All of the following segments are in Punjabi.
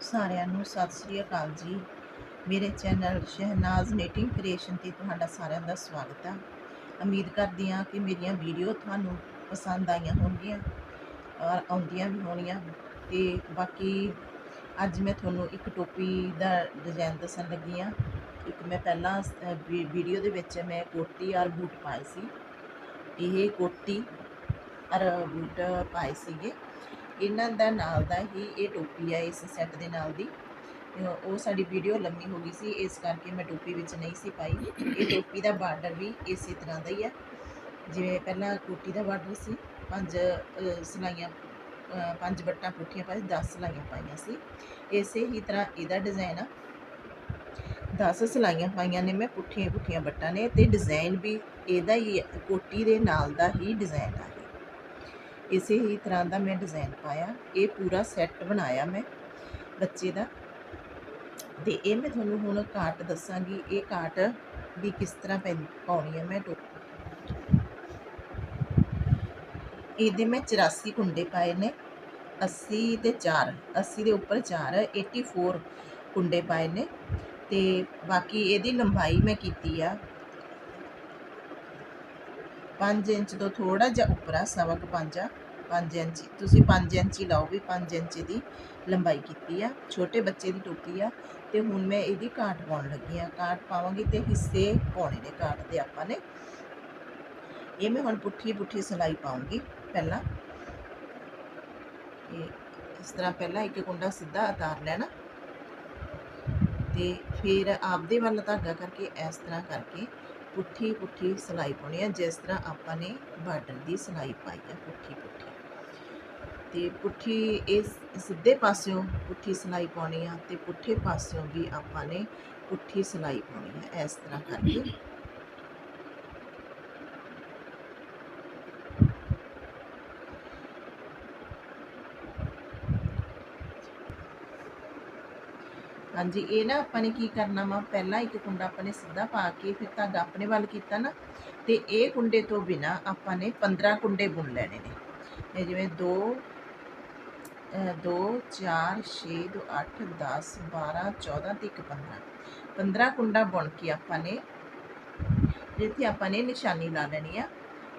ਸਾਰਿਆਂ ਨੂੰ ਸਤਿ ਸ੍ਰੀ ਅਕਾਲ ਜੀ। ਮੇਰੇ ਚੈਨਲ ਸ਼ਹਿਨਾਜ਼ ਨੇਟਿੰਗ ਕ੍ਰੀਏਸ਼ਨ ਤੇ ਤੁਹਾਡਾ ਸਾਰਿਆਂ ਦਾ ਸਵਾਗਤ ਹੈ ਉਮੀਦ ਕਰਦੀ ਹਾਂ ਕਿ ਮੇਰੀਆਂ ਵੀਡੀਓ ਤੁਹਾਨੂੰ ਪਸੰਦ ਆਈਆਂ ਹੋਣਗੀਆਂ ਔਰ ਆਉਂਦੀਆਂ ਵੀ ਹੋਣੀਆਂ। ਤੇ ਬਾਕੀ ਅੱਜ ਮੈਂ ਤੁਹਾਨੂੰ ਇੱਕ ਟੋਪੀ ਦਾ ਡਿਜ਼ਾਈਨ ਦੱਸਣ ਲੱਗੀ ਹਾਂ। ਇੱਕ ਮੈਂ ਪਹਿਲਾਂ ਵੀ- ਵੀਡੀਓ ਦੇ ਵਿੱਚ ਮੈਂ ਕੋਟੀ ਔਰ ਬੂਟ ਪਾਏ ਸੀ। ਇਹ ਕੋਟੀ ਔਰ ਬੂਟ ਪਾਏ ਸੀਗੇ। ਇਹਨਾਂ ਦਾ ਨਾਲ ਦਾ ਹੀ ਇਹ ਟੋਪੀ ਹੈ ਇਸ ਸੈੱਟ ਦੇ ਨਾਲ ਦੀ। ਉਹ ਸਾਡੀ ਵੀਡੀਓ ਲੰਮੀ ਹੋ ਗਈ ਸੀ ਇਸ ਕਰਕੇ ਮੈਂ ਟੋਪੀ ਵਿੱਚ ਨਹੀਂ ਸੀ ਪਾਈ। ਇਹ ਟੋਪੀ ਦਾ ਬਾਰਡਰ ਵੀ ਇਸੇ ਤਰ੍ਹਾਂ ਦਾ ਹੀ ਹੈ ਜਿਵੇਂ ਪਹਿਲਾਂ ਕੋਟੀ ਦਾ ਬਾਰਡਰ ਸੀ ਪੰਜ ਅਹ, ਸਲਾਈਆਂ ਪੰਜ ਬੱਟਾਂ ਪੁੱਠੀਆਂ ਪਾਈ 10 ਸਲਾਈਆਂ ਪਾਈਆਂ ਸੀ। ਇਸੇ ਹੀ ਤਰ੍ਹਾਂ ਇਹਦਾ ਡਿਜ਼ਾਈਨ ਆ। 10 ਸਲਾਈਆਂ ਪਾਈਆਂ ਨੇ ਮੈਂ ਪੁੱਠੀਆਂ ਪੁੱਠੀਆਂ ਬੱਟਾਂ ਨੇ ਤੇ ਡਿਜ਼ਾਈਨ ਵੀ ਇਹਦਾ ਹੀ ਕੋਟੀ ਦੇ ਨਾਲ ਦਾ ਹੀ ਡਿਜ਼ਾਈਨ ਆ। ਇਸੇ ਹੀ ਤਰ੍ਹਾਂ ਦਾ ਮੈਂ ਡਿਜ਼ਾਈਨ ਪਾਇਆ। ਇਹ ਪੂਰਾ ਸੈੱਟ ਬਣਾਇਆ ਮੈਂ ਬੱਚੇ ਦਾ। ਤੇ ਇਹ ਮੈਂ ਤੁਹਾਨੂੰ ਹੁਣ ਕਾਟ ਦੱਸਾਂਗੀ, ਇਹ ਕਾਟ ਵੀ ਕਿਸ ਤਰ੍ਹਾਂ ਪੈਂ, ਪਾਉਣੀ ਹੈ ਮੈਂ ਟੋ- ਇਹਦੇ ਮੈਂ 84 ਕੁੰਡੇ ਪਾਏ ਨੇ। 80 ਤੇ 4 80 ਦੇ ਉੱਪਰ 4 84 ਕੁੰਡੇ ਪਾਏ ਨੇ। ਤੇ ਬਾਕੀ ਇਹਦੀ ਲੰਬਾਈ ਮੈਂ ਕੀਤੀ ਆ 5 ਇੰਚ ਤੋਂ ਥੋੜਾ ਜਿਹਾ ਉੱਪਰ ਆ, ਸਵਾ ਕੁ ਪੰਜ ਆ। 5 ਇੰਚ, ਤੁਸੀਂ 5 ਇੰਚ ਹੀ ਲਾਓ ਵੀ 5 ਇੰਚ ਦੀ ਲੰਬਾਈ ਕੀਤੀ ਆ। ਛੋਟੇ ਬੱਚੇ ਦੀ ਟੋਪੀ ਆ ਤੇ ਹੁਣ ਮੈਂ ਇਹਦੀ ਕਾਟ ਪਾਉਣ ਲੱਗੀ ਆ। ਕਾਟ ਪਾਵਾਂਗੀ ਤੇ ਹਿੱਸੇ ਪਾਉਣੇ ਨੇ ਕਾਟ ਦੇ ਆਪਾਂ ਨੇ। ਇਹ ਮੈਂ ਹੁਣ ਪੁੱਠੀ ਪੁੱਠੀ ਸਿਲਾਈ ਪਾਉਂਗੀ ਪਹਿਲਾਂ। ਇਹ ਇਸ ਤਰ੍ਹਾਂ ਪਹਿਲਾਂ ਇੱਕ ਕੁੰਡਾ ਸਿੱਧਾ ਉਤਾਰ ਲੈਣਾ। ਤੇ ਫਿਰ ਆਪਦੇ ਵੱਲ ਧਾਗਾ ਕਰਕੇ ਇਸ ਤਰ੍ਹਾਂ ਕਰਕੇ ਪੁੱਠੀ ਪੁੱਠੀ ਸਿਲਾਈ ਪਾਉਣੀ ਹੈ ਜਿਸ ਤਰ੍ਹਾਂ ਆਪਾਂ ਨੇ ਬਾਰਡਰ ਦੀ ਸਿਲਾਈ ਪਾਈ ਹੈ ਪੁੱਠੀ ਪੁੱਠੀ। ਤੇ ਪੁੱਠੀ ਇਸ ਸਿੱਧੇ ਪਾਸਿਓਂ ਪੁੱਠੀ ਸਿਲਾਈ ਪਾਉਣੀ ਆ ਤੇ ਪੁੱਠੇ ਪਾਸਿਓਂ ਵੀ ਆਪਾਂ ਨੇ ਪੁੱਠੀ ਸਿਲਾਈ ਪਾਉਣੀ ਹੈ ਇਸ ਤਰ੍ਹਾਂ ਕਰਕੇ। ਹਾਂਜੀ, ਇਹ ਨਾ ਆਪਾਂ ਨੇ ਕੀ ਕਰਨਾ ਵਾ, ਪਹਿਲਾਂ ਇੱਕ ਕੁੰਡਾ ਆਪਾਂ ਨੇ ਸਿੱਧਾ ਪਾ ਕੇ ਫਿਰ ਧਾਗਾ ਆਪਣੇ ਵੱਲ ਕੀਤਾ ਨਾ, ਤੇ ਇਹ ਕੁੰਡੇ ਤੋਂ ਬਿਨਾ ਆਪਾਂ ਨੇ 15 ਕੁੰਡੇ ਬੁਣ ਲੈਣੇ ਨੇ। ਇਹ ਜਿਵੇਂ 2 2 4 6 2 8 10 12 14 ਤੇ ਇੱਕ 15 15 ਕੁੰਡਾ ਬੁਣ ਕੇ ਆਪਾਂ ਨੇ ਜਿੱਥੇ ਆਪਾਂ ਨੇ ਨਿਸ਼ਾਨੀ ਲਾ ਲੈਣੀ ਆ।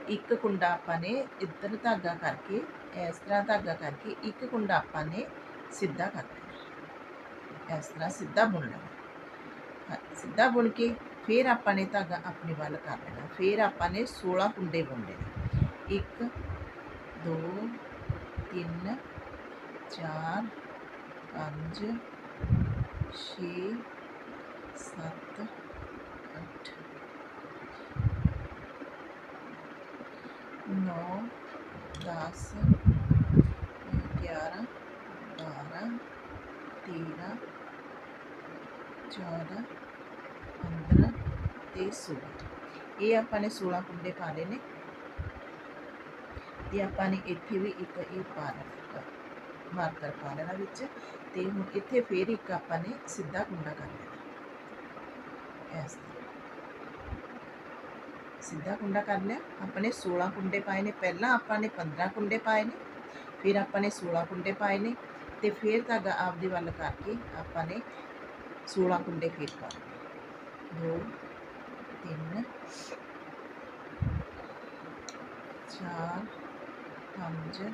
ਇੱਕ ਕੁੰਡਾ ਆਪਾਂ ਨੇ ਇੱਧਰ ਧਾਗਾ ਕਰਕੇ, ਇਸ ਤਰ੍ਹਾਂ ਧਾਗਾ ਕਰਕੇ ਇੱਕ ਕੁੰਡਾ ਆਪਾਂ ਨੇ ਸਿੱਧਾ ਕਰ ਦੇਣਾ ਇਸ ਤਰ੍ਹਾਂ ਸਿੱਧਾ ਬੁਣ ਲੈਣਾ। ਸਿੱਧਾ ਬੁਣ ਕੇ ਫਿਰ ਆਪਾਂ ਨੇ ਧਾਗਾ ਆਪਣੇ ਵੱਲ ਕਰ ਲੈਣਾ। ਫਿਰ ਆਪਾਂ ਨੇ 16 ਕੁੰਡੇ ਬੁਣਨੇ ਨੇ 1 2 3 4 5 6 7 8 9 10 11 12 13 14 15 ਤੇ 16 ਇਹ ਆਪਾਂ ਨੇ 16 ਕੁੰਡੇ ਪਾ ਲਏ ਨੇ। ਤੇ ਆਪਾਂ ਨੇ ਇੱਥੇ ਵੀ ਇੱਕ ਇਹ ਪਾ ਲੈਣਾ ਮਾਰਕਰ ਪਾ ਲੈਣਾ ਵਿੱਚ ਤੇ ਹੁਣ ਇੱਥੇ ਫੇਰ ਇੱਕ ਆਪਾਂ ਨੇ ਸਿੱਧਾ ਕੁੰਡਾ ਕਰ ਲੈਣਾ। ਇਸ ਸਿੱਧਾ ਕੁੰਡਾ ਕਰ ਲਿਆ। ਆਪਾਂ ਨੇ 16 ਕੁੰਡੇ ਪਾਏ ਨੇ। ਪਹਿਲਾਂ ਆਪਾਂ ਨੇ 15 ਕੁੰਡੇ ਪਾਏ ਨੇ। ਫਿਰ ਆਪਾਂ ਨੇ 16 ਕੁੰਡੇ ਪਾਏ ਨੇ। ਤੇ ਫਿਰ ਧਾਗਾ ਆਪਦੇ ਵੱਲ ਕਰਕੇ ਆਪਾਂ ਨੇ 16 ਕੁੰਡੇ ਫੇਰ ਪਾ ਲਏ। 2 3 4 5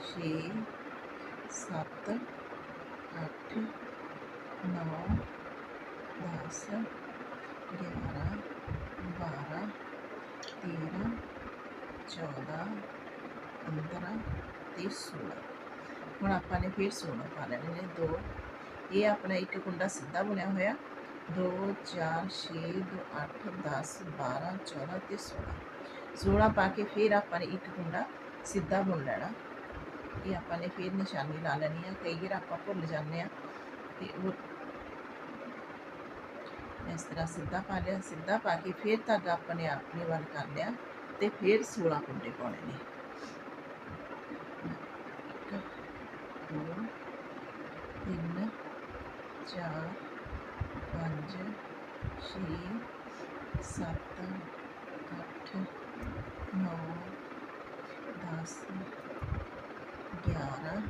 6 7 8 9 10 11 12 13 14 15 ਤੇ 16 ਹੁਣ ਆਪਾਂ ਨੇ ਫਿਰ 16 ਪਾ ਲੈਣੇ ਨੇ ਦੋ। ਇਹ ਆਪਣਾ ਇੱਕ ਕੁੰਡਾ ਸਿੱਧਾ ਬੁਣਿਆ ਹੋਇਆ। 2 4 6 2 8 10 12 14 ਤੇ 16 16 ਪਾ ਕੇ ਫਿਰ ਆਪਾਂ ਨੇ ਇੱਕ ਕੁੰਡਾ ਸਿੱਧਾ ਬੁਣ ਲੈਣਾ। ਇਹ ਆਪਾਂ ਨੇ ਫਿਰ ਨਿਸ਼ਾਨੀ ਲਾ ਲੈਣੀ ਆ, ਕਈ ਵਾਰ ਆਪਾਂ ਭੁੱਲ ਜਾਂਦੇ ਆ ਤੇ ਉਹ ਇਸ ਤਰ੍ਹਾਂ ਸਿੱਧਾ ਪਾ ਲਿਆ, ਸਿੱਧਾ ਪਾ ਕੇ ਫਿਰ ਧਾਗਾ ਆਪਣੇ ਆਪ ਨੇ ਵੱਲ ਕਰ ਲਿਆ ਤੇ ਫਿਰ 16 ਕੁੰਡੇ ਪਾਉਣੇ ਨੇ। ਦੋ, ਤਿੰਨ, ਚਾਰ, ਪੰਜ, ਛੇ, ਸੱਤ, ਅੱਠ, ਨੌ, ਦਸ बारह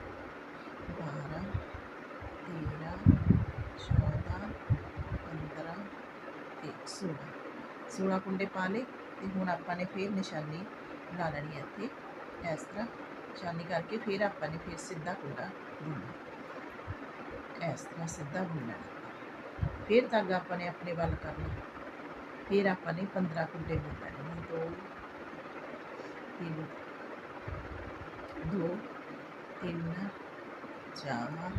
तेरह, चौदह, पंद्रह सोलह। सोलह कुंडे पाले तो हूँ आपने फिर निशानी ला लेनी है इतने इस तरह निशानी करके फिर आपने फिर सीधा कुंडा बुनना। इस तरह सीधा बुनना। फिर धागा आपने अपने वाल करना। फिर आपने पंद्रह कुंडे बुन लेने दो, तीन, दो ਤਿੰਨ, ਚਾਰ,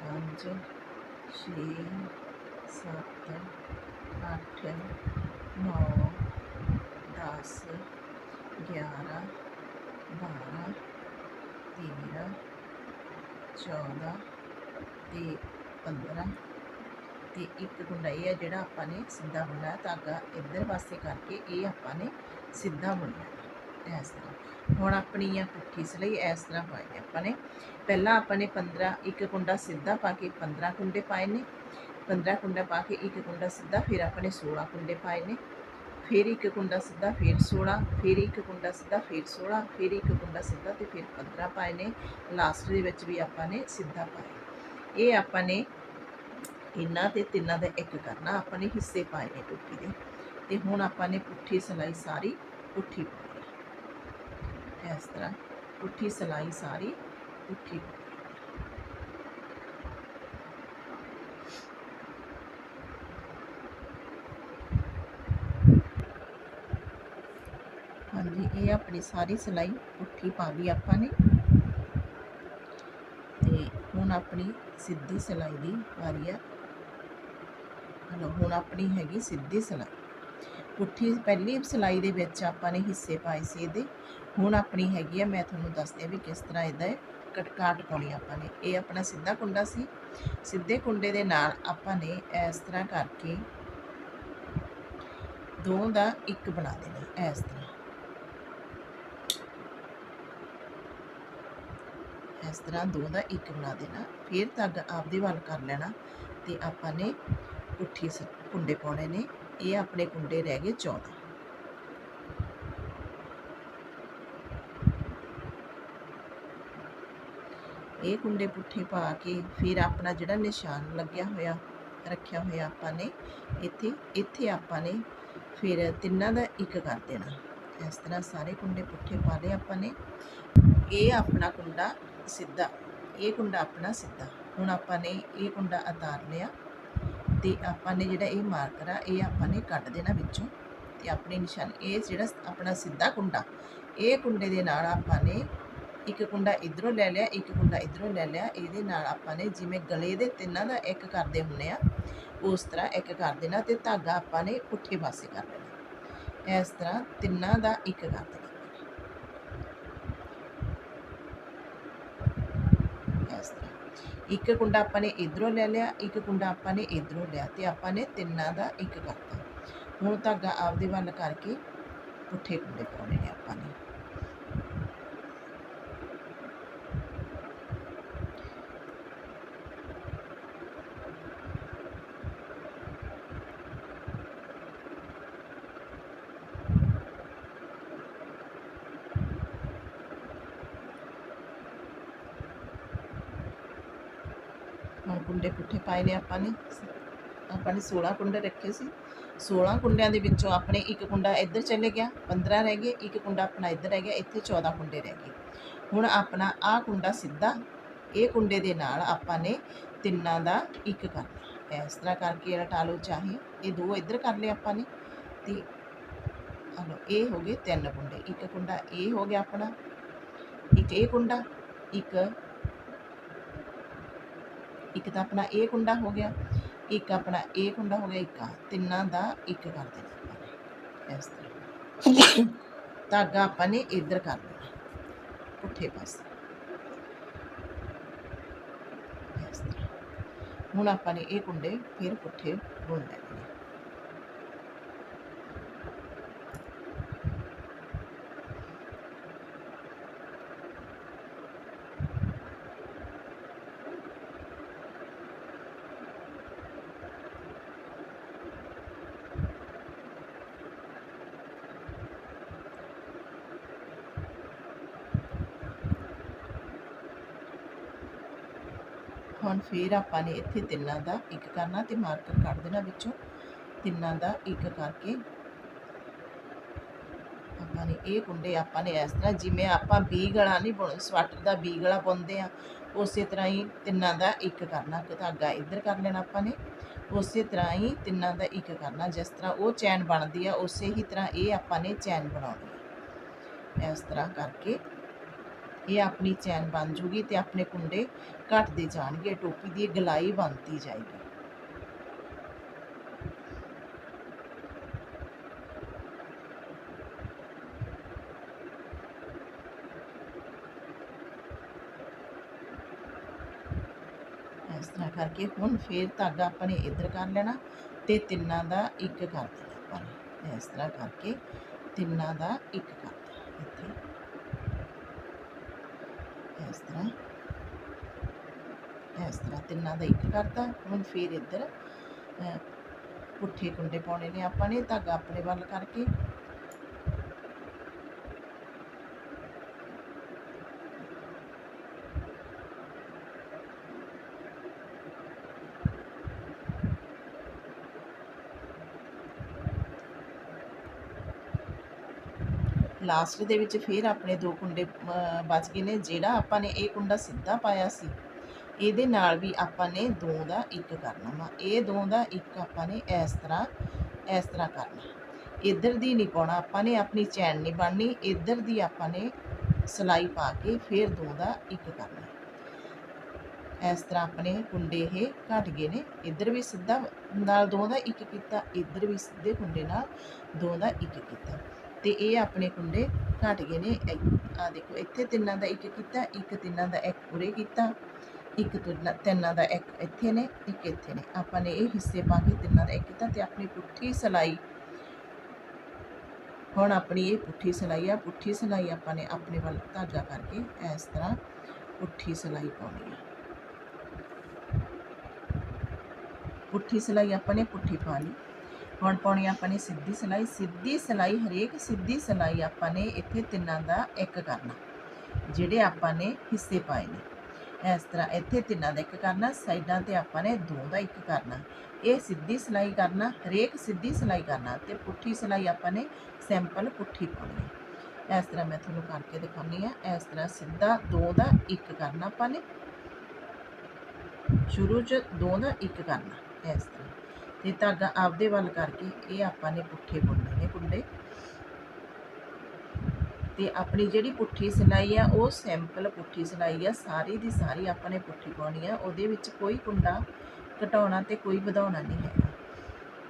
ਪੰਜ, ਛੇ, ਸੱਤ, ਅੱਠ, ਨੌ, ਦਸ, ਗਿਆਰਾਂ, ਬਾਰਾਂ, ਤੇਰਾਂ, ਚੌਦਾਂ ਤੇ 15 ਤੇ ਇੱਕ ਗੁੰਡਾ ਇਹ ਹੈ ਜਿਹੜਾ ਆਪਾਂ ਨੇ ਸਿੱਧਾ ਬੁਣਨਾ ਧਾਗਾ ਇੱਧਰ ਪਾਸੇ ਕਰਕੇ ਇਹ ਆਪਾਂ ਨੇ ਸਿੱਧਾ ਬੁਣਨਾ ਇਸ ਤਰ੍ਹਾਂ। ਹੁਣ ਆਪਣੀ ਆ ਪੁੱਠੀ ਸਲਾਈ ਇਸ ਤਰ੍ਹਾਂ ਪਾਈ ਆਪਾਂ ਨੇ। ਪਹਿਲਾਂ ਆਪਾਂ ਨੇ 15 ਇੱਕ ਕੁੰਡਾ ਸਿੱਧਾ ਪਾ ਕੇ 15 ਕੁੰਡੇ ਪਾਏ ਨੇ। 15 ਕੁੰਡਾ ਪਾ ਕੇ ਇੱਕ ਕੁੰਡਾ ਸਿੱਧਾ, ਫਿਰ ਆਪਣੇ ਨੇ 16 ਕੁੰਡੇ ਪਾਏ ਨੇ। ਫਿਰ ਇੱਕ ਕੁੰਡਾ ਸਿੱਧਾ, ਫਿਰ 16 ਫਿਰ ਇੱਕ ਕੁੰਡਾ ਸਿੱਧਾ, ਫਿਰ 16 ਫਿਰ ਇੱਕ ਕੁੰਡਾ ਸਿੱਧਾ ਤੇ ਫਿਰ 15 ਪਾਏ ਨੇ। ਲਾਸਟ ਦੇ ਵਿੱਚ ਵੀ ਆਪਾਂ ਨੇ ਸਿੱਧਾ ਪਾਏ। ਇਹ ਆਪਾਂ ਨੇ ਇਹਨਾਂ ਤੇ ਤਿੰਨਾਂ ਦਾ ਇੱਕ ਕਰਨਾ, ਆਪਾਂ ਨੇ ਹਿੱਸੇ ਪਾਏ ਨੇ ਟੁੱਟੀ ਦੇ। ਤੇ ਹੁਣ ਆਪਾਂ ਨੇ ਪੁੱਠੀ ਸਲਾਈ ਸਾਰੀ ਪੁੱਠੀ ਪਾਈ ਇਸ ਤਰ੍ਹਾਂ। ਪੁੱਠੀ ਸਲਾਈ ਸਾਰੀ ਪੁੱਠੀ ਪਾਈ ਹਾਂਜੀ, ਇਹ ਆਪਣੀ ਸਾਰੀ ਸਲਾਈ ਪੁੱਠੀ ਪਾ ਲਈ ਆਪਾਂ ਨੇ। ਤੇ ਹੁਣ ਆਪਣੀ ਸਿੱਧੀ ਸਲਾਈ ਦੀ ਵਾਰੀ ਆ। ਹਲੋ, ਹੁਣ ਆਪਣੀ ਹੈਗੀ ਸਿੱਧੀ ਸਲਾਈ। ਪੁੱਠੀ ਪਹਿਲੀ ਸਲਾਈ ਦੇ ਵਿੱਚ ਆਪਾਂ ਨੇ ਹਿੱਸੇ ਪਾਏ ਸੀ ਇਹਦੇ। ਹੁਣ ਆਪਣੀ ਹੈਗੀ ਆ, ਮੈਂ ਤੁਹਾਨੂੰ ਦੱਸਦੀ ਆ ਵੀ ਕਿਸ ਤਰ੍ਹਾਂ ਇਹਦਾ ਕਟਕਾਟ ਪਾਉਣੀ ਆਪਾਂ ਨੇ। ਇਹ ਆਪਣਾ ਸਿੱਧਾ ਕੁੰਡਾ ਸੀ। ਸਿੱਧੇ ਕੁੰਡੇ ਦੇ ਨਾਲ ਆਪਾਂ ਨੇ ਇਸ ਤਰ੍ਹਾਂ ਕਰਕੇ ਦੋ ਦਾ ਇੱਕ ਬਣਾ ਦੇਣਾ, ਇਸ ਤਰ੍ਹਾਂ। ਇਸ ਤਰ੍ਹਾਂ ਦੋ ਦਾ ਇੱਕ ਬਣਾ ਦੇਣਾ। ਫਿਰ ਧਾਗਾ ਆਪਦੇ ਵੱਲ ਕਰ ਲੈਣਾ ਤੇ ਆਪਾਂ ਨੇ ਪੁੱਠੀ ਸ- ਕੁੰਡੇ ਪਾਉਣੇ ਨੇ। ਇਹ ਆਪਣੇ ਕੁੰਡੇ ਰਹਿ ਗਏ 14 ਇਹ ਕੁੰਡੇ ਪੁੱਠੇ ਪਾ ਕੇ ਫਿਰ ਆਪਣਾ ਜਿਹੜਾ ਨਿਸ਼ਾਨ ਲੱਗਿਆ ਹੋਇਆ, ਰੱਖਿਆ ਹੋਇਆ ਆਪਾਂ ਨੇ, ਇੱਥੇ ਇੱਥੇ ਆਪਾਂ ਨੇ ਫਿਰ ਤਿੰਨਾਂ ਦਾ ਇੱਕ ਕਰ ਦੇਣਾ। ਇਸ ਤਰ੍ਹਾਂ ਸਾਰੇ ਕੁੰਡੇ ਪੁੱਠੇ ਪਾ ਲਏ ਆਪਾਂ ਨੇ। ਇਹ ਆਪਣਾ ਕੁੰਡਾ ਸਿੱਧਾ, ਇਹ ਕੁੰਡਾ ਆਪਣਾ ਸਿੱਧਾ। ਹੁਣ ਆਪਾਂ ਨੇ ਇਹ ਕੁੰਡਾ ਉਤਾਰ ਲਿਆ ਤੇ ਆਪਾਂ ਨੇ ਜਿਹੜਾ ਇਹ ਮਾਰਕਰ ਆ, ਇਹ ਆਪਾਂ ਨੇ ਕੱਟ ਦੇਣਾ ਵਿੱਚੋਂ ਤੇ ਆਪਣੇ ਨਿਸ਼ਾਨ, ਇਹ ਜਿਹੜਾ ਆਪਣਾ ਸਿੱਧਾ ਕੁੰਡਾ, ਇਹ ਕੁੰਡੇ ਦੇ ਨਾਲ ਆਪਾਂ ਨੇ ਇੱਕ ਕੁੰਡਾ ਇਧਰੋਂ ਲੈ ਲਿਆ, ਇੱਕ ਕੁੰਡਾ ਇਧਰੋਂ ਲੈ ਲਿਆ। ਇਹਦੇ ਨਾਲ ਆਪਾਂ ਨੇ ਜਿਵੇਂ ਗਲੇ ਦੇ ਤਿੰਨਾਂ ਦਾ ਇੱਕ ਕਰਦੇ ਹੁੰਨੇ ਆ, ਉਸ ਤਰ੍ਹਾਂ ਇੱਕ ਕਰ ਦੇਣਾ ਤੇ ਧਾਗਾ ਆਪਾਂ ਨੇ ਪੁੱਠੇ ਪਾਸੇ ਕਰ ਲੈਣਾ ਇਸ ਤਰ੍ਹਾਂ ਤਿੰਨਾਂ ਦਾ ਇੱਕ ਕਰ ਦੇਣਾ। ਇਸ ਤਰ੍ਹਾਂ। ਇੱਕ ਕੁੰਡਾ ਆਪਾਂ ਨੇ ਇਧਰੋਂ ਲੈ ਲਿਆ, ਇੱਕ ਕੁੰਡਾ ਆਪਾਂ ਨੇ ਇਧਰੋਂ ਲਿਆ ਤੇ ਆਪਾਂ ਨੇ ਤਿੰਨਾਂ ਦਾ ਇੱਕ ਕਰਤਾ। ਹੁਣ ਧਾਗਾ ਆਪਦੇ ਵੱਲ ਕਰਕੇ ਪੁੱਠੇ ਕੁੰਡੇ ਪਾਉਣੇ ਨੇ ਆਪਾਂ ਨੇ ਹੁਣ ਕੁੰਡੇ ਨੇ ਆਪਾਂ ਨੇ। ਆਪਾਂ ਨੇ 16 ਕੁੰਡੇ ਰੱਖੇ ਸੀ। 16 ਕੁੰਡਿਆਂ ਦੇ ਵਿੱਚੋਂ ਆਪਣੇ ਇੱਕ ਕੁੰਡਾ ਇੱਧਰ ਚਲੇ ਗਿਆ 15 ਰਹਿ ਗਏ। ਇੱਕ ਕੁੰਡਾ ਆਪਣਾ ਇੱਧਰ ਰਹਿ ਗਿਆ, ਇੱਥੇ 14 ਕੁੰਡੇ ਰਹਿ ਗਏ। ਹੁਣ ਆਪਣਾ ਆਹ ਕੁੰਡਾ ਸਿੱਧਾ ਇਹ ਕੁੰਡੇ ਦੇ ਨਾਲ ਆਪਾਂ ਨੇ ਤਿੰਨਾਂ ਦਾ ਇੱਕ ਕਰਨਾ ਇਸ ਤਰ੍ਹਾਂ ਕਰਕੇ ਰਟਾ ਲਓ ਚਾਹੇ, ਇਹ ਦੋ ਇੱਧਰ ਕਰ ਲਏ ਆਪਾਂ ਨੇ। ਤੇ ਹਲੋ, ਇਹ ਹੋ ਗਏ ਤਿੰਨ ਕੁੰਡੇ। ਇੱਕ ਕੁੰਡਾ ਇਹ ਹੋ ਗਿਆ ਆਪਣਾ, ਇੱਕ ਇਹ ਕੁੰਡਾ, ਇੱਕ ਇੱਕ ਤਾਂ ਆਪਣਾ ਇਹ ਕੁੰਡਾ ਹੋ ਗਿਆ, ਇੱਕ ਆਪਣਾ ਇਹ ਕੁੰਡਾ ਹੋ ਗਿਆ, ਇੱਕ ਆਹ। ਤਿੰਨਾਂ ਦਾ ਇੱਕ ਕਰ ਦੇਣਾ ਆਪਾਂ ਨੇ। ਇਸ ਤਰ੍ਹਾਂ। ਧਾਗਾ ਆਪਾਂ ਨੇ ਇੱਧਰ ਕਰ ਦੇਣਾ। ਪੁੱਠੇ ਪਾਸੇ। ਹੁਣ ਆਪਾਂ ਨੇ ਇਹ ਕੁੰਡੇ ਫਿਰ ਪੁੱਠੇ ਬੁਣ ਲੈਣੇ ਨੇ ਹੁਣ ਫਿਰ ਆਪਾਂ ਨੇ ਇੱਥੇ ਤਿੰਨਾਂ ਦਾ ਇੱਕ ਕਰਨਾ ਤੇ ਮਾਰਕਰ ਕੱਢ ਦੇਣਾ ਵਿੱਚੋਂ। ਤਿੰਨਾਂ ਦਾ ਇੱਕ ਕਰਕੇ ਆਪਾਂ ਨੇ ਇਹ ਕੁੰਡੇ ਆਪਾਂ ਨੇ ਇਸ ਤਰ੍ਹਾਂ ਜਿਵੇਂ ਆਪਾਂ ਵੀ ਗਲਾ ਨਹੀਂ ਬੁਣ, ਸਵੈਟਰ ਦਾ ਵੀ ਗਲਾ ਬੁਣਦੇ ਆ ਉਸੇ ਤਰ੍ਹਾਂ ਹੀ ਤਿੰਨਾਂ ਦਾ ਇੱਕ ਕਰਨਾ। ਧਾਗਾ ਇੱਧਰ ਕਰ ਲੈਣਾ ਆਪਾਂ ਨੇ, ਉਸੇ ਤਰ੍ਹਾਂ ਹੀ ਤਿੰਨਾਂ ਦਾ ਇੱਕ ਕਰਨਾ। ਜਿਸ ਤਰ੍ਹਾਂ ਉਹ ਚੈਨ ਬਣਦੀ ਆ, ਉਸੇ ਹੀ ਤਰ੍ਹਾਂ ਇਹ ਆਪਾਂ ਨੇ ਚੈਨ ਬਣਾਉਣੀ ਆ। ਇਸ ਤਰ੍ਹਾਂ ਕਰਕੇ ਇਹ ਆਪਣੀ ਚੈਨ ਬਣ ਜੂਗੀ ਤੇ ਆਪਣੇ ਕੁੰਡੇ ਘਟਦੇ ਜਾਣਗੇ, ਟੋਪੀ ਦੀ ਗਲਾਈ ਬਣਦੀ ਜਾਏਗੀ। ਇਸ ਤਰ੍ਹਾਂ ਕਰਕੇ ਹੁਣ ਫੇਰ ਧਾਗਾ ਆਪਾਂ ਨੇ ਇੱਧਰ ਕਰ ਲੈਣਾ ਤੇ ਤਿੰਨਾਂ ਦਾ ਇੱਕ ਕਰ ਦੇਣਾ ਆਪਾਂ ਨੇ। ਇਸ ਤਰ੍ਹਾਂ ਕਰਕੇ ਤਿੰਨਾਂ ਦਾ ਇੱਕ ਕਰ ਦੇਣਾ ਇੱਥੇ ਇਸ ਤਰ੍ਹਾਂ ਇਸ ਤਰ੍ਹਾਂ ਤਿੰਨਾਂ ਦਾ ਇੱਕ ਕਰਤਾ ਹੁਣ ਫੇਰ ਇੱਧਰ ਅਹ, ਪੁੱਠੇ ਕੁੰਡੇ ਪਾਉਣੇ ਨੇ ਆਪਾਂ ਨੇ ਧਾਗਾ ਆਪਣੇ ਵੱਲ ਕਰਕੇ। ਲਾਸਟ ਦੇ ਵਿੱਚ ਫਿਰ ਆਪਣੇ ਦੋ ਕੁੰਡੇ ਅਹ, ਬਚ ਗਏ ਨੇ ਜਿਹੜਾ ਆਪਾਂ ਨੇ ਇਹ ਕੁੰਡਾ ਸਿੱਧਾ ਪਾਇਆ ਸੀ। ਇਹਦੇ ਨਾਲ ਵੀ ਆਪਾਂ ਨੇ ਦੋ ਦਾ ਇੱਕ ਕਰਨਾ ਵਾ। ਇਹ ਦੋ ਦਾ ਇੱਕ ਆਪਾਂ ਨੇ ਇਸ ਤਰ੍ਹਾਂ ਇਸ ਤਰ੍ਹਾਂ ਕਰਨਾ। ਇੱਧਰ ਦੀ ਨਹੀਂ ਪਾਉਣਾ, ਆਪਾਂ ਨੇ ਆਪਣੀ ਚੈਨ ਨਹੀਂ ਬਣਨੀ, ਇੱਧਰ ਦੀ ਆਪਾਂ ਨੇ ਸਲਾਈ ਪਾ ਕੇ ਫਿਰ ਦੋ ਦਾ ਇੱਕ ਕਰਨਾ। ਇਸ ਤਰ੍ਹਾਂ ਆਪਣੇ ਕੁੰਡੇ ਇਹ ਘਟ ਗਏ ਨੇ। ਇੱਧਰ ਵੀ ਸਿੱਧਾ ਨਾਲ ਦੋ ਦਾ ਇੱਕ ਕੀਤਾ, ਇੱਧਰ ਵੀ ਸਿੱਧੇ ਕੁੰਡੇ ਨਾਲ ਦੋ ਦਾ ਇੱਕ ਕੀਤਾ। ਤੇ ਇਹ ਆਪਣੇ ਕੁੰਡੇ ਘਟ ਗਏ ਨੇ। ਆ ਦੇਖੋ, ਇੱਥੇ ਤਿੰਨਾਂ ਦਾ ਇੱਕ ਕੀਤਾ, ਇੱਕ ਤਿੰਨਾਂ ਦਾ ਇੱਕ ਪੂਰੇ ਕੀਤਾ। ਇੱਕ ਤਿੰਨਾਂ- ਤਿੰਨਾਂ ਦਾ ਇੱਕ ਇੱਥੇ ਨੇ ਇੱਕ ਇੱਥੇ ਨੇ ਆਪਾਂ ਨੇ ਇਹ ਹਿੱਸੇ ਪਾ ਕੇ ਤਿੰਨਾਂ ਦਾ ਇੱਕ ਕੀਤਾ ਤੇ ਆਪਣੀ ਪੁੱਠੀ ਸਲਾਈ ਹੁਣ ਆਪਣੀ ਇਹ ਪੁੱਠੀ ਸਲਾਈ ਆ ਪੁੱਠੀ ਸਲਾਈ ਆਪਾਂ ਨੇ ਆਪਣੇ ਵੱਲ ਧਾਗਾ ਕਰਕੇ ਇਸ ਤਰ੍ਹਾਂ ਪੁੱਠੀ ਸਲਾਈ ਪਾਉਣੀ ਆ ਪੁੱਠੀ ਸਲਾਈ ਆਪਾਂ ਨੇ ਪੁੱਠੀ ਪਾ ਲਈ ਹੁਣ ਪਾਉਣੀ ਆ ਆਪਾਂ ਨੇ ਸਿੱਧੀ ਸਲਾਈ ਸਿੱਧੀ ਸਲਾਈ ਹਰੇਕ ਸਿੱਧੀ ਸਲਾਈ ਆਪਾਂ ਨੇ ਇੱਥੇ ਤਿੰਨਾਂ ਦਾ ਇੱਕ ਕਰਨਾ ਜਿਹੜੇ ਆਪਾਂ ਨੇ ਹਿੱਸੇ ਪਾਏ ਨੇ ਇਸ ਤਰ੍ਹਾਂ ਇੱਥੇ ਤਿੰਨਾਂ ਦਾ ਇੱਕ ਕਰਨਾ, ਸਾਈਡਾਂ ਤੇ ਆਪਾਂ ਨੇ ਦੋ ਦਾ ਇੱਕ ਕਰਨਾ। ਇਹ ਸਿੱਧੀ ਸਿਲਾਈ ਕਰਨਾ, ਹਰੇਕ ਸਿੱਧੀ ਸਿਲਾਈ ਕਰਨਾ ਤੇ ਪੁੱਠੀ ਸਿਲਾਈ ਆਪਾਂ ਨੇ ਸਿੰਪਲ ਪੁੱਠੀ ਪਾਉਣੀ ਇਸ ਤਰ੍ਹਾਂ ਮੈਂ ਤੁਹਾਨੂੰ ਕਰਕੇ ਦਿਖਾਉਣੀ ਆ ਇਸ ਤਰ੍ਹਾਂ ਸਿੱਧਾ ਦੋ ਦਾ ਇੱਕ ਕਰਨਾ ਆਪਾਂ ਨੇ। ਸ਼ੁਰੂ ਚ ਦੋ ਦਾ ਇੱਕ ਕਰਨਾ ਇਸ ਤਰ੍ਹਾਂ। ਤੇ ਧਾਗਾ ਆਪਦੇ ਵੱਲ ਕਰਕੇ ਇਹ ਆਪਾਂ ਨੇ ਪੁੱਠੇ ਬੁਣਨੇ ਨੇ ਕੁੰਡੇ। ਤੇ ਆਪਣੀ ਜਿਹੜੀ ਪੁੱਠੀ ਸਿਲਾਈ ਆ, ਉਹ ਸਿੰਪਲ ਪੁੱਠੀ ਸਿਲਾਈ ਆ, ਸਾਰੀ ਦੀ ਸਾਰੀ ਆਪਾਂ ਨੇ ਪੁੱਠੀ ਪਾਉਣੀ ਆ, ਉਹਦੇ ਵਿੱਚ ਕੋਈ ਕੁੰਡਾ ਘਟਾਉਣਾ ਤੇ ਕੋਈ ਵਧਾਉਣਾ ਨਹੀਂ ਹੈਗਾ।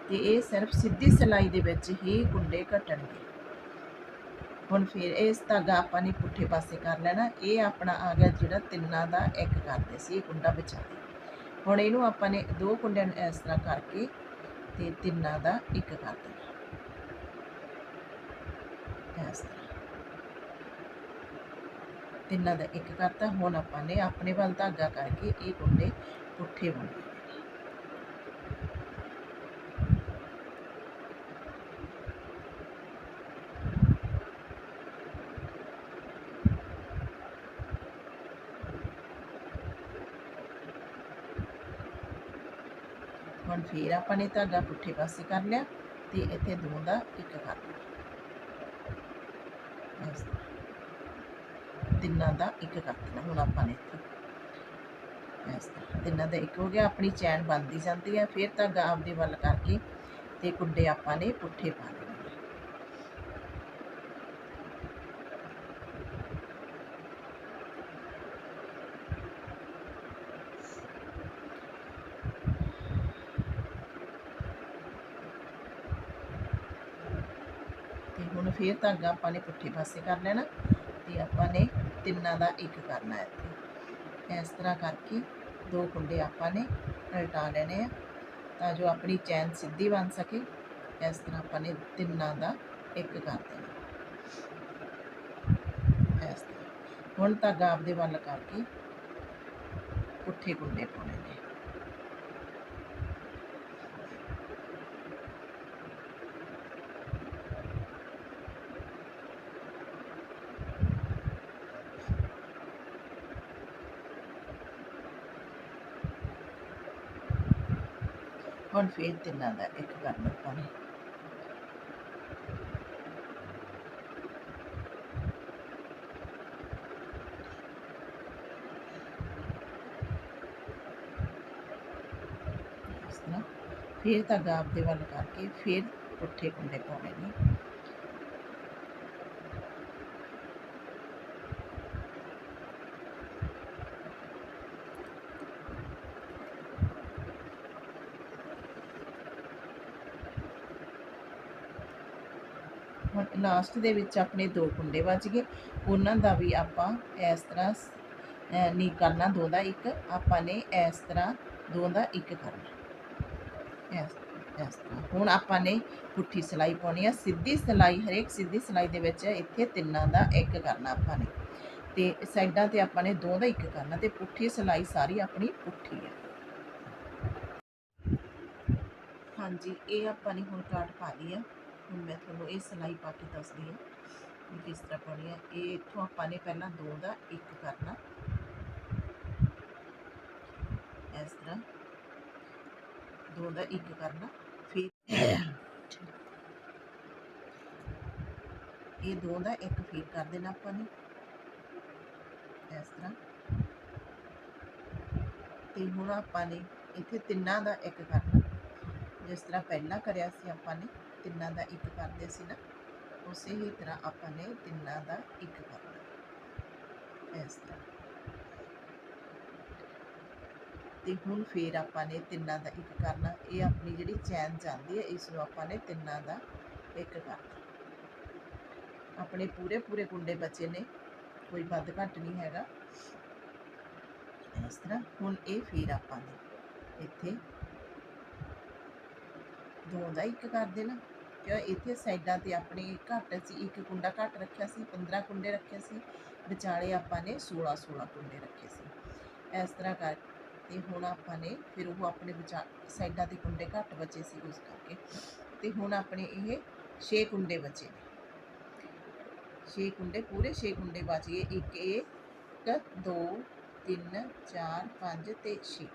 ਤੇ ਇਹ ਸਿਰਫ ਸਿੱਧੀ ਸਿਲਾਈ ਦੇ ਵਿੱਚ ਹੀ ਕੁੰਡੇ ਘਟਣਗੇ ਹੁਣ ਫਿਰ ਇਸ ਧਾਗਾ ਆਪਾਂ ਨੇ ਪੁੱਠੇ ਪਾਸੇ ਕਰ ਲੈਣਾ, ਇਹ ਆਪਣਾ ਆ ਗਿਆ ਜਿਹੜਾ ਤਿੰਨਾਂ ਦਾ ਇੱਕ ਕਰਦੇ ਸੀ, ਇਹ ਕੁੰਡਾ ਬਚਾ ਦੇ ਹੁਣ ਇਹਨੂੰ ਆਪਾਂ ਨੇ ਦੋ ਕੁੰਡਿਆਂ ਨੂੰ ਇਸ ਤਰ੍ਹਾਂ ਕਰਕੇ ਤੇ ਤਿੰਨਾਂ ਦਾ ਇੱਕ ਕਰ ਦੇਣਾ। ਇਸ ਤਰ੍ਹਾਂ। ਤਿੰਨਾਂ ਦਾ ਇੱਕ ਕਰਤਾ ਹੁਣ ਆਪਾਂ ਨੇ ਆਪਣੇ ਵੱਲ ਧਾਗਾ ਕਰਕੇ ਇਹ ਕੁੰਡੇ ਪੁੱਠੇ ਬੁਣਨੇ ਹੁਣ ਫੇਰ ਆਪਾਂ ਨੇ ਧਾਗਾ ਪੁੱਠੇ ਪਾਸੇ ਕਰ ਲਿਆ ਤੇ ਇੱਥੇ ਦੋ ਦਾ ਇੱਕ ਕਰ ਲਿਆ ਇਸ ਤਰ੍ਹਾਂ। ਤਿੰਨਾਂ ਦਾ ਇੱਕ ਕਰ ਦੇਣਾ ਹੁਣ ਆਪਾਂ ਨੇ ਇੱਥੇ। ਇਸ ਤਰ੍ਹਾਂ। ਤਿੰਨਾਂ ਦਾ ਇੱਕ ਹੋ ਗਿਆ, ਆਪਣੀ ਚੈਨ ਬਣਦੀ ਜਾਂਦੀ ਹੈ ਫਿਰ ਧਾਗਾ ਆਪਦੇ ਵੱਲ ਕਰਕੇ ਤੇ ਕੁੰਡੇ ਆਪਾਂ ਨੇ ਪੁੱਠੇ ਪਾ ਦੇਣੇ ਹੁਣ ਫੇਰ ਧਾਗਾ ਆਪਾਂ ਨੇ ਪੁੱਠੇ ਪਾਸੇ ਕਰ ਲੈਣਾ ਤੇ ਆਪਾਂ ਨੇ ਤਿੰਨਾਂ ਦਾ ਇੱਕ ਕਰਨਾ ਹੈ ਇੱਥੇ। ਇਸ ਤਰ੍ਹਾਂ ਕਰਕੇ ਦੋ ਕੁੰਡੇ ਆਪਾਂ ਨੇ ਉਲਟਾ ਲੈਣੇ ਆ ਤਾਂ ਜੋ ਆਪਣੀ ਚੈਨ ਸਿੱਧੀ ਬਣ ਸਕੇ। ਇਸ ਤਰ੍ਹਾਂ ਆਪਾਂ ਨੇ ਤਿੰਨਾਂ ਦਾ ਇੱਕ ਕਰ ਦੇਣਾ। ਇਸ ਤਰ੍ਹਾਂ। ਹੁਣ ਧਾਗਾ ਆਪਦੇ ਵੱਲ ਕਰਕੇ ਪੁੱਠੇ ਕੁੰਡੇ ਪਾਉਣੇ ਨੇ। ਹੁਣ ਫੇਰ ਤਿੰਨਾਂ ਦਾ, ਇੱਕ ਕਰ ਦਿੱਤਾ ਇਸ ਤਰ੍ਹਾਂ ਫੇਰ ਧਾਗਾ ਆਪਦੇ ਵੱਲ ਕਰਕੇ ਫੇਰ ਪੁੱਠੇ ਕੁੰਡੇ ਪਾਉਣੇ ਨੇ। ਲਾਸਟ ਦੇ ਵਿੱਚ ਆਪਣੇ ਦੋ ਕੁੰਡੇ ਵੱਜ ਗਏ। ਉਹਨਾਂ ਦਾ ਵੀ ਆਪਾਂ ਇਸ ਤਰ੍ਹਾਂ ਨਹੀਂ ਕਰਨਾ, ਦੋ ਦਾ ਇੱਕ। ਆਪਾਂ ਨੇ ਇਸ ਤਰ੍ਹਾਂ ਦੋ ਦਾ ਇੱਕ ਕਰਨਾ। ਇਸ ਇਸ ਤਰ੍ਹਾਂ। ਹੁਣ ਆਪਾਂ ਨੇ ਪੁੱਠੀ ਸਿਲਾਈ ਪਾਉਣੀ ਆ। ਸਿੱਧੀ ਸਿਲਾਈ, ਹਰੇਕ ਸਿੱਧੀ ਸਿਲਾਈ ਦੇ ਵਿੱਚ ਇੱਥੇ ਤਿੰਨਾਂ ਦਾ ਇੱਕ ਕਰਨਾ ਆਪਾਂ ਨੇ। ਤੇ ਸਾਈਡਾਂ ਤੇ ਆਪਾਂ ਨੇ ਦੋ ਦਾ ਇੱਕ ਕਰਨਾ ਤੇ ਪੁੱਠੀ ਸਿਲਾਈ ਸਾਰੀ ਆਪਣੀ ਪੁੱਠੀ ਹੈ ਹਾਂਜੀ, ਇਹ ਆਪਾਂ ਨੇ ਹੁਣ ਕਾਟ ਪਾ ਲਈ ਆ ਹੁਣ ਮੈਂ ਤੁਹਾਨੂੰ ਇਹ ਸਿਲਾਈ ਪਾ ਕੇ ਦੱਸਦੀ ਹਾਂ ਵੀ ਕਿਸ ਤਰ੍ਹਾਂ ਪਾਉਣੀ ਹੈ। ਇਹ ਇੱਥੋਂ ਆਪਾਂ ਨੇ ਪਹਿਲਾਂ ਦੋ ਦਾ ਇੱਕ ਕਰਨਾ। ਇਸ ਤਰ੍ਹਾਂ ਦੋ ਦਾ ਇੱਕ ਕਰਨਾ, ਫਿਰ ਇਹ ਦੋ ਦਾ ਇੱਕ ਫਿਰ ਕਰ ਦੇਣਾ ਆਪਾਂ ਨੇ। ਇਸ ਤਰ੍ਹਾਂ ਤੇ ਹੁਣ ਆਪਾਂ ਨੇ ਇੱਥੇ ਤਿੰਨਾਂ ਦਾ ਇੱਕ ਕਰਨਾ। ਜਿਸ ਤਰ੍ਹਾਂ ਪਹਿਲਾਂ ਕਰਿਆ ਸੀ ਆਪਾਂ ਨੇ। ਤਿੰਨਾਂ ਦਾ ਇੱਕ ਕਰਦੇ ਸੀ ਨਾ, ਉਸੇ ਹੀ ਤਰ੍ਹਾਂ ਆਪਾਂ ਨੇ ਤਿੰਨਾਂ ਦਾ ਇੱਕ ਕਰਨਾ। ਇਸ ਤਰ੍ਹਾਂ। ਤੇ ਹੁਣ ਫੇਰ ਆਪਾਂ ਨੇ ਤਿੰਨਾਂ ਦਾ ਇੱਕ ਕਰਨਾ। ਇਹ ਆਪਣੀ ਜਿਹੜੀ ਚੈਨ ਜਾਂਦੀ ਹੈ ਇਸ ਨੂੰ ਆਪਾਂ ਨੇ ਤਿੰਨਾਂ ਦਾ ਇੱਕ ਕਰਨਾ। ਆਪਣੇ ਪੂਰੇ ਪੂਰੇ ਕੁੰਡੇ ਬਚੇ ਨੇ, ਕੋਈ ਵੱਧ ਘੱਟ ਨਹੀਂ ਹੈਗਾ। ਇਸ ਤਰ੍ਹਾਂ ਹੁਣ ਇਹ ਫੇਰ ਆਪਾਂ ਨੇ ਇੱਥੇ ਦੋ ਦਾ ਇੱਕ ਕਰ ਦੇਣਾ। ਇੱਥੇ ਸਾਈਡਾਂ ਤੇ ਆਪਣੇ ਘੱਟ ਸੀ, ਇੱਕ ਕੁੰਡਾ ਘੱਟ ਰੱਖਿਆ ਸੀ 15 ਕੁੰਡੇ ਰੱਖੇ ਸੀ, ਵਿਚਾਲੇ ਆਪਾਂ ਨੇ 16 16 ਕੁੰਡੇ ਰੱਖੇ ਸੀ। ਇਸ ਤਰ੍ਹਾਂ ਕਰ ਤੇ ਹੁਣ ਆਪਾਂ ਨੇ ਫਿਰ ਉਹ ਆਪਣੇ ਵਿਚਾ ਸਾਈਡਾਂ ਤੇ ਕੁੰਡੇ ਘੱਟ ਬਚੇ ਸੀ ਉਸ ਕਰਕੇ। ਤੇ ਹੁਣ ਆਪਣੇ ਇਹ 6 ਕੁੰਡੇ ਬਚੇ ਨੇ। 6 ਕੁੰਡੇ, ਪੂਰੇ 6 ਕੁੰਡੇ ਬਚ ਗਏ। ਇੱਕ ਇੱਕ 2 3 4 5 ਤੇ 6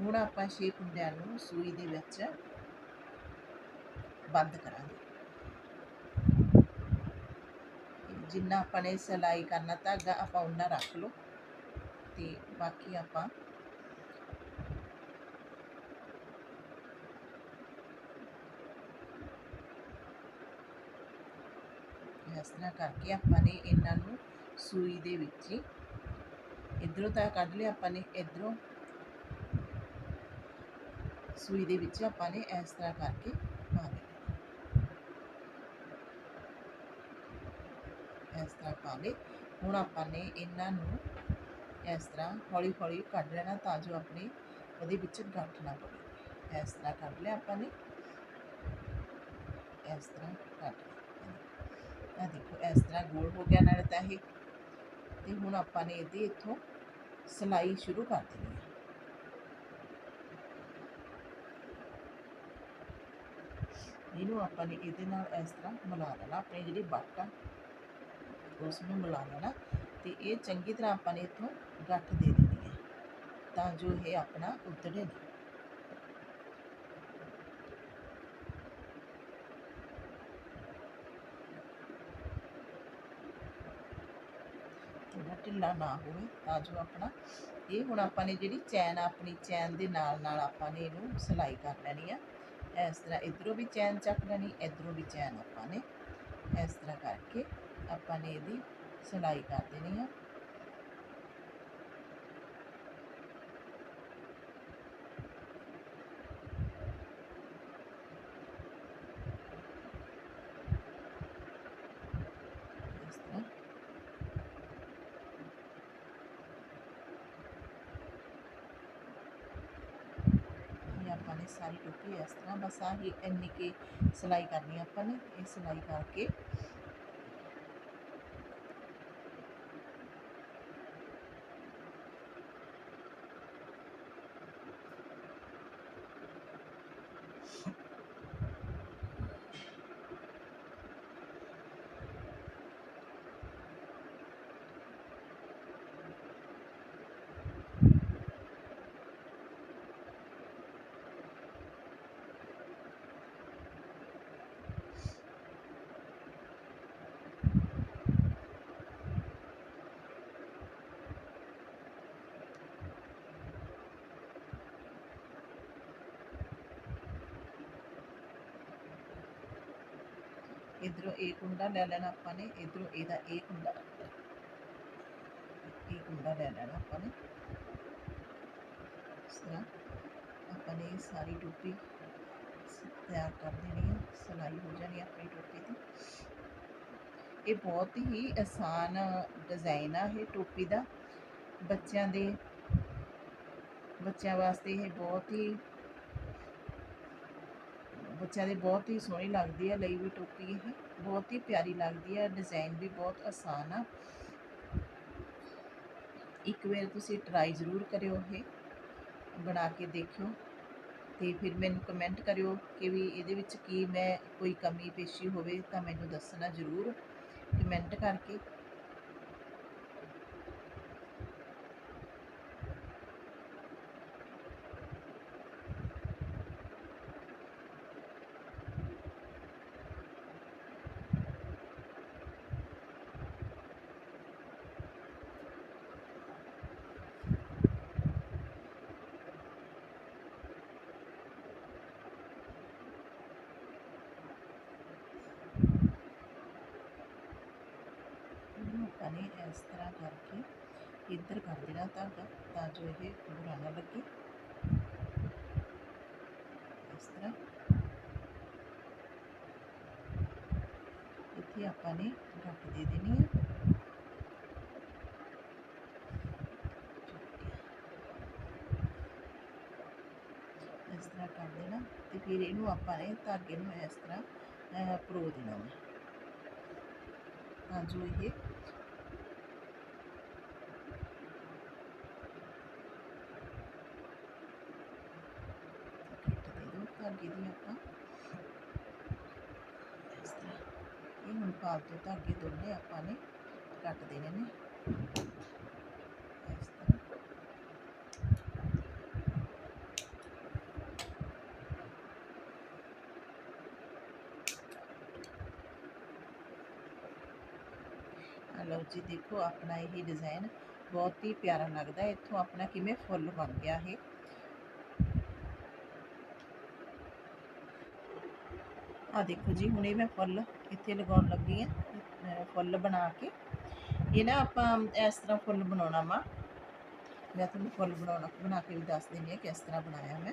ਹੁਣ ਆਪਾਂ 6 ਕੁੰਡਿਆਂ ਨੂੰ ਸੂਈ ਦੇ ਵਿੱਚ ਬੰਦ ਕਰਾਂਗੇ। ਜਿੰਨਾ ਆਪਾਂ ਨੇ ਸਿਲਾਈ ਕਰਨਾ, ਧਾਗਾ ਆਪਾਂ ਉਹਨਾਂ ਰੱਖ ਲਓ। ਤੇ ਬਾਕੀ ਆਪਾਂ ਇਸ ਤਰ੍ਹਾਂ ਕਰਕੇ ਆਪਾਂ ਨੇ ਇਹਨਾਂ ਨੂੰ ਸੂਈ ਦੇ ਵਿੱਚ ਹੀ ਇਧਰੋਂ ਤਾਂ ਕੱਢ ਲਿਆ ਆਪਾਂ ਨੇ, ਇਧਰੋਂ ਸੂਈ ਦੇ ਵਿੱਚ ਆਪਾਂ ਨੇ ਇਸ ਤਰ੍ਹਾਂ ਕਰਕੇ ਪਾ ਦੇਣਾ ਇਸ ਤਰ੍ਹਾਂ ਪਾ ਲਏ। ਹੁਣ ਆਪਾਂ ਨੇ ਇਹਨਾਂ ਨੂੰ ਇਸ ਤਰ੍ਹਾਂ ਹੌਲੀ ਹੌਲੀ ਕੱਢ ਲੈਣਾ ਤਾਂ ਜੋ ਆਪਣੇ ਉਹਦੇ ਵਿੱਚ ਗੱਠ ਨਾ ਪਵੇ। ਇਸ ਤਰ੍ਹਾਂ ਕੱਢ ਲਿਆ ਆਪਾਂ ਨੇ। ਇਸ ਤਰ੍ਹਾਂ ਕੱਢ ਲਿਆ। ਆ ਦੇਖੋ, ਇਸ ਤਰ੍ਹਾਂ ਗੋਲ ਹੋ ਗਿਆ ਨਾਲ ਤਾਂ ਇਹ। ਤੇ ਹੁਣ ਆਪਾਂ ਨੇ ਇਹਦੀ ਇੱਥੋਂ ਸਿਲਾਈ ਸ਼ੁਰੂ ਕਰ ਦੇਣੀ ਹੈ। ਇਹਨੂੰ ਆਪਾਂ ਨੇ ਇਹਦੇ ਨਾਲ ਇਸ ਤਰ੍ਹਾਂ ਮਿਲਾ ਦੇਣਾ, ਆਪਣੀ ਜਿਹੜੀ ਬੱਟ ਆ। ਉਸ ਨੂੰ ਮਿਲਾ ਲੈਣਾ ਤੇ ਇਹ ਚੰਗੀ ਤਰ੍ਹਾਂ ਆਪਾਂ ਨੇ ਇੱਥੋਂ ਗੱਠ ਦੇ ਦੇਣੀ ਹੈ ਤਾਂ ਜੋ ਇਹ ਆਪਣਾ ਉਤਰੇ ਨਾ। ਥੋੜਾ ਢਿੱਲਾ ਨਾ ਹੋਵੇ ਤਾਂ ਜੋ ਆਪਣਾ ਇਹ ਹੁਣ ਆਪਾਂ ਨੇ ਜਿਹੜੀ ਚੈਨ ਆ, ਆਪਣੀ ਚੈਨ ਦੇ ਨਾਲ ਨਾਲ ਆਪਾਂ ਨੇ ਇਹਨੂੰ ਸਿਲਾਈ ਕਰ ਲੈਣੀ ਆ। ਇਸ ਤਰ੍ਹਾਂ ਇਧਰੋਂ ਵੀ ਚੈਨ ਚੱਕ ਲੈਣੀ, ਇਧਰੋਂ ਵੀ ਚੈਨ ਆਪਾਂ ਨੇ ਇਸ ਤਰ੍ਹਾਂ ਕਰਕੇ ਆਪਾਂ ਨੇ ਇਹਦੀ ਸਿਲਾਈ ਕਰ ਦੇਣੀ ਆ। ਇਸ ਤਰ੍ਹਾਂ। ਇਹ ਆਪਾਂ ਨੇ ਸਾਰੀ ਟੋਪੀ ਇਸ ਤਰ੍ਹਾਂ ਬਸ ਆਹੀ ਇੰਨੀ ਕੀ ਸਿਲਾਈ ਕਰਨੀ ਆ ਆਪਾਂ ਨੇ। ਇਹ ਸਿਲਾਈ ਕਰਕੇ ਇਧਰੋਂ ਇਹ ਕੁੰਡਾ ਲੈ ਲੈਣਾ ਆਪਾਂ ਨੇ, ਇਧਰੋਂ ਇਹਦਾ ਇਹ ਕੁੰਡਾ। ਇਹ ਕੁੰਡਾ ਲੈ ਲੈਣਾ ਆਪਾਂ ਨੇ। ਇਸ ਤਰ੍ਹਾਂ ਆਪਾਂ ਨੇ ਸਾਰੀ ਟੋਪੀ ਤਿਆਰ ਕਰ ਦੇਣੀ ਹੈ ਸਿਲਾਈ ਹੋ ਜਾਣੀ ਆਪਣੀ ਟੋਪੀ ਦੀ। ਇਹ ਬਹੁਤ ਹੀ ਆਸਾਨ ਡਿਜ਼ਾਈਨ ਆ ਇਹ ਟੋਪੀ ਦਾ। ਬੱਚਿਆਂ ਦੇ, ਬੱਚਿਆਂ ਵਾਸਤੇ ਇਹ ਬਹੁਤ ਹੀ ਬੱਚਿਆਂ ਦੇ ਬਹੁਤ ਹੀ ਸੋਹਣੀ ਲੱਗਦੀ ਹੈ, ਲਈ ਵੀ ਟੋਪੀ ਇਹ। ਬਹੁਤ ਹੀ ਪਿਆਰੀ ਲੱਗਦੀ ਹੈ ਡਿਜ਼ਾਈਨ ਵੀ ਬਹੁਤ ਆਸਾਨ ਆ। ਇੱਕ ਵਾਰ ਤੁਸੀਂ ਟਰਾਈ ਜ਼ਰੂਰ ਕਰਿਓ ਇਹ, ਬਣਾ ਕੇ ਦੇਖਿਓ। ਤੇ ਫਿਰ ਮੈਨੂੰ ਕਮੈਂਟ ਕਰਿਓ ਕਿ ਵੀ ਇਹਦੇ ਵਿੱਚ ਕੀ ਮੈਂ ਕੋਈ ਕਮੀ ਪੇਸ਼ੀ ਹੋਵੇ ਤਾਂ ਮੈਨੂੰ ਦੱਸਣਾ ਜ਼ਰੂਰ। ਕਮੈਂਟ ਕਰਕੇ ਇਹਨੂੰ ਆਪਾਂ ਨੇ ਇਸ ਤਰ੍ਹਾਂ ਕਰਕੇ ਇੱਧਰ ਕਰ ਦੇਣਾ ਧਾਗਾ ਤਾਂ ਜੋ ਇਹ ਬੁਰਾ ਨਾ ਲੱਗੇ। ਇਸ ਤਰ੍ਹਾਂ। ਇੱਥੇ ਆਪਾਂ ਨੇ ਰੱਖ ਦੇ ਦੇਣੀ ਹੈ ਇਸ ਤਰ੍ਹਾਂ ਕਰ ਦੇਣਾ ਤੇ ਫਿਰ ਇਹਨੂੰ ਆਪਾਂ ਨੇ ਧਾਗੇ ਨੂੰ ਇਸ ਤਰ੍ਹਾਂ ਅਹ, ਪਰੋ ਦੇਣਾ ਵਾ। ਤਾਂ ਜੋ ਇਹ ਕੱਟ ਦੇ ਦੋ ਧਾਗੇ ਦੀ ਆਪਾਂ। ਇਸ ਤਰ੍ਹਾਂ। ਇਹ ਹੁਣ ਫਾਲਤੂ ਧਾਗੇ ਦੋਨੇ ਆਪਾਂ ਨੇ ਕੱਟ ਦੇਣੇ ਨੇ। ਇਸ ਤਰ੍ਹਾਂ। ਆਹ ਲਓ ਜੀ, ਦੇਖੋ ਆਪਣਾ ਇਹ ਡਿਜ਼ਾਈਨ ਬਹੁਤ ਹੀ ਪਿਆਰਾ ਲੱਗਦਾ। ਹੈ ਇੱਥੋਂ ਆਪਣਾ ਕਿਵੇਂ ਫੁੱਲ ਬਣ ਗਿਆ ਇਹ। ਆ ਦੇਖੋ ਜੀ ਹੁਣ ਇਹ ਮੈਂ ਫੁੱਲ ਇੱਥੇ ਲਗਾਉਣ ਲੱਗੀ ਆ ਫੁੱਲ ਬਣਾ ਕੇ ਇਹ ਨਾ ਆਪਾਂ ਇਸ ਤਰ੍ਹਾਂ ਫੁੱਲ ਬਣਾਉਣਾ ਵਾ ਮੈਂ ਤੁਹਾਨੂੰ ਫੁੱਲ ਬਣਾਉਣਾ ਬਣਾ ਕੇ ਵੀ ਦੱਸ ਦਿੰਦੀ ਹਾਂ ਕਿਸ ਤਰ੍ਹਾਂ ਬਣਾਇਆ ਮੈਂ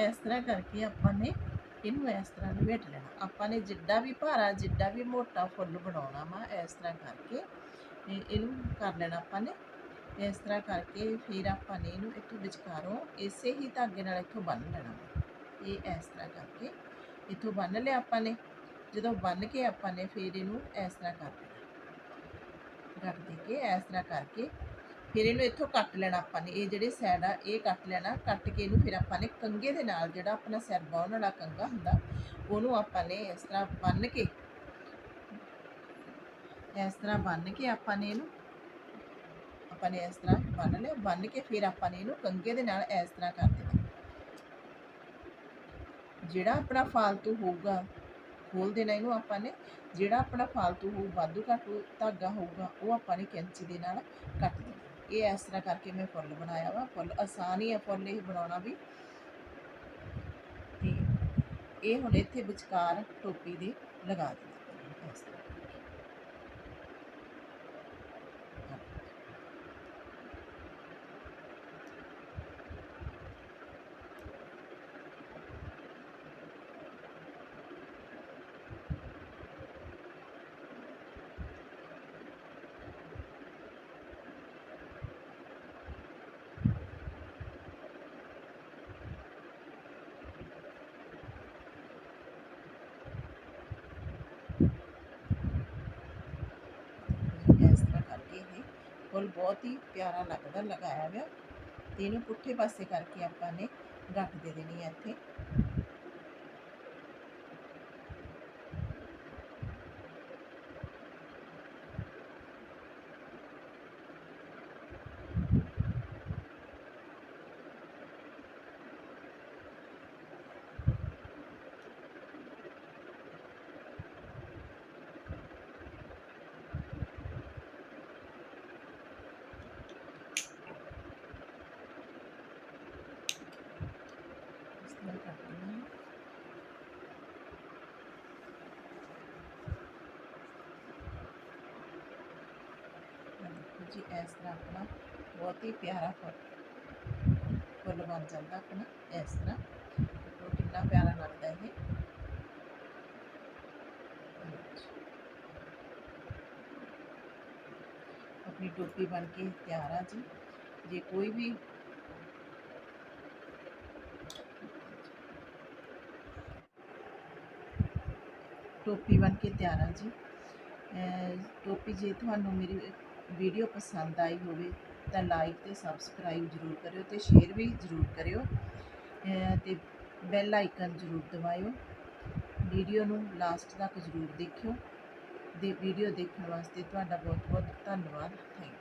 ਇਸ ਤਰ੍ਹਾਂ ਕਰਕੇ ਆਪਾਂ ਨੇ ਇਹਨੂੰ ਇਸ ਤਰ੍ਹਾਂ ਲਪੇਟ ਲੈਣਾ ਆਪਾਂ ਨੇ ਜਿੱਡਾ ਵੀ ਭਾਰਾ, ਜਿੱਡਾ ਵੀ ਮੋਟਾ ਫੁੱਲ ਬਣਾਉਣਾ ਵਾ ਇਸ ਤਰ੍ਹਾਂ ਕਰਕੇ ਇਹਨੂੰ ਕਰ ਲੈਣਾ ਆਪਾਂ ਨੇ। ਇਸ ਤਰ੍ਹਾਂ ਕਰਕੇ ਫਿਰ ਆਪਾਂ ਨੇ ਇਹਨੂੰ ਇੱਥੋਂ ਵਿਚਕਾਰੋਂ ਇਸੇ ਹੀ ਧਾਗੇ ਨਾਲ ਇੱਥੋਂ ਬੰਨ ਲੈਣਾ ਵਾ। ਇਹ ਇਸ ਤਰ੍ਹਾਂ ਕਰਕੇ ਇੱਥੋਂ ਬੰਨ ਲਿਆ ਆਪਾਂ ਨੇ। ਜਦੋਂ ਬੰਨ ਕੇ ਆਪਾਂ ਨੇ ਫਿਰ ਇਹਨੂੰ ਇਸ ਤਰ੍ਹਾਂ ਕਰ ਦੇਣਾ। ਰੱਖ ਦੇ ਕੇ ਇਸ ਤਰ੍ਹਾਂ ਕਰਕੇ ਫਿਰ ਇਹਨੂੰ ਇੱਥੋਂ ਕੱਟ ਲੈਣਾ ਆਪਾਂ ਨੇ। ਇਹ ਜਿਹੜੇ ਸਾਈਡ ਆ, ਇਹ ਕੱਟ ਲੈਣਾ। ਕੱਟ ਕੇ ਇਹਨੂੰ ਫਿਰ ਆਪਾਂ ਨੇ ਕੰਗੇ ਦੇ ਨਾਲ ਜਿਹੜਾ ਆਪਣਾ ਸਿਰ ਬਾਉਣ ਵਾਲਾ ਕੰਗਾ ਹੁੰਦਾ ਉਹਨੂੰ ਆਪਾਂ ਨੇ ਇਸ ਤਰ੍ਹਾਂ ਬੰਨ ਕੇ ਇਸ ਤਰ੍ਹਾਂ ਬੰਨ ਕੇ ਆਪਾਂ ਨੇ ਇਹਨੂੰ ਆਪਾਂ ਨੇ ਇਸ ਤਰ੍ਹਾਂ ਬੰਨ ਲਿਆ ਬੰਨ ਕੇ ਫਿਰ ਆਪਾਂ ਨੇ ਇਹਨੂੰ ਕੰਗੇ ਦੇ ਨਾਲ ਇਸ ਤਰ੍ਹਾਂ ਕਰ ਦੇਣਾ ਜਿਹੜਾ ਆਪਣਾ ਫਾਲਤੂ ਹੋਊਗਾ ਖੋਲ ਦੇਣਾ ਇਹਨੂੰ ਆਪਾਂ ਨੇ ਜਿਹੜਾ ਆਪਣਾ ਫਾਲਤੂ ਹੋਊ ਵਾਧੂ ਘਾਟੂ ਧਾਗਾ ਹੋਊਗਾ ਉਹ ਆਪਾਂ ਨੇ ਕੈਂਚੀ ਦੇ ਨਾਲ ਕੱਟ ਦੇਣਾ ਇਹ ਇਸ ਤਰ੍ਹਾਂ ਕਰਕੇ ਮੈਂ ਫੁੱਲ ਬਣਾਇਆ ਵਾ ਫੁੱਲ ਆਸਾਨ ਹੀ ਹੈ ਫੁੱਲ ਇਹ ਬਣਾਉਣਾ ਵੀ ਤੇ ਇਹ ਹੁਣ ਇੱਥੇ ਵਿਚਕਾਰ ਟੋਪੀ ਦੇ ਲਗਾ ਦੇਣਾ ਇਸ ਤਰ੍ਹਾਂ ਇਸ ਤਰ੍ਹਾਂ ਕਰਕੇ ਇਹ ਫੁੱਲ ਬਹੁਤ ਹੀ ਪਿਆਰਾ ਲੱਗਦਾ, ਲਗਾਇਆ ਹੋਇਆ। ਤੇ ਇਹਨੂੰ ਪੁੱਠੇ ਪਾਸੇ ਕਰਕੇ ਆਪਾਂ ਨੇ ਰੱਖ ਦੇ ਦੇਣੀ ਹੈ ਇੱਥੇ। ਜੀ ਇਸ ਤਰ੍ਹਾਂ ਆਪਣਾ ਬਹੁਤ ਹੀ ਪਿਆਰਾ ਫੁੱਲ ਫੁੱਲ ਬਣ ਜਾਂਦਾ ਆਪਣਾ ਇਸ ਤਰ੍ਹਾਂ ਦੇਖੋ ਕਿੰਨਾ ਪਿਆਰਾ ਲੱਗਦਾ ਇਹ ਆਪਣੀ ਟੋਪੀ ਬਣ ਕੇ ਤਿਆਰ ਆ ਜੀ ਜੇ ਕੋਈ ਵੀ ਟੋਪੀ ਬਣ ਕੇ ਤਿਆਰ ਆ ਜੀ ਅਹ ਟੋਪੀ ਜੇ ਤੁਹਾਨੂੰ ਮੇਰੀ ਵੀਡੀਓ ਪਸੰਦ ਆਈ ਹੋਵੇ ਤਾਂ ਲਾਈਕ ਤੇ ਸਬਸਕ੍ਰਾਈਬ ਜ਼ਰੂਰ ਕਰਿਓ ਤੇ ਸ਼ੇਅਰ ਵੀ ਜ਼ਰੂਰ ਕਰਿਓ, ਅਹ ਤੇ ਬੈਲ ਆਈਕਨ ਜ਼ਰੂਰ ਦਬਾਇਓ। ਵੀਡੀਓ ਨੂੰ ਲਾਸਟ ਤੱਕ ਜ਼ਰੂਰ ਦੇਖਿਓ। ਦੇ ਵੀਡੀਓ ਦੇਖਣ ਵਾਸਤੇ ਤੁਹਾਡਾ ਬਹੁਤ ਬਹੁਤ ਧੰਨਵਾਦ ਥੈਂਕ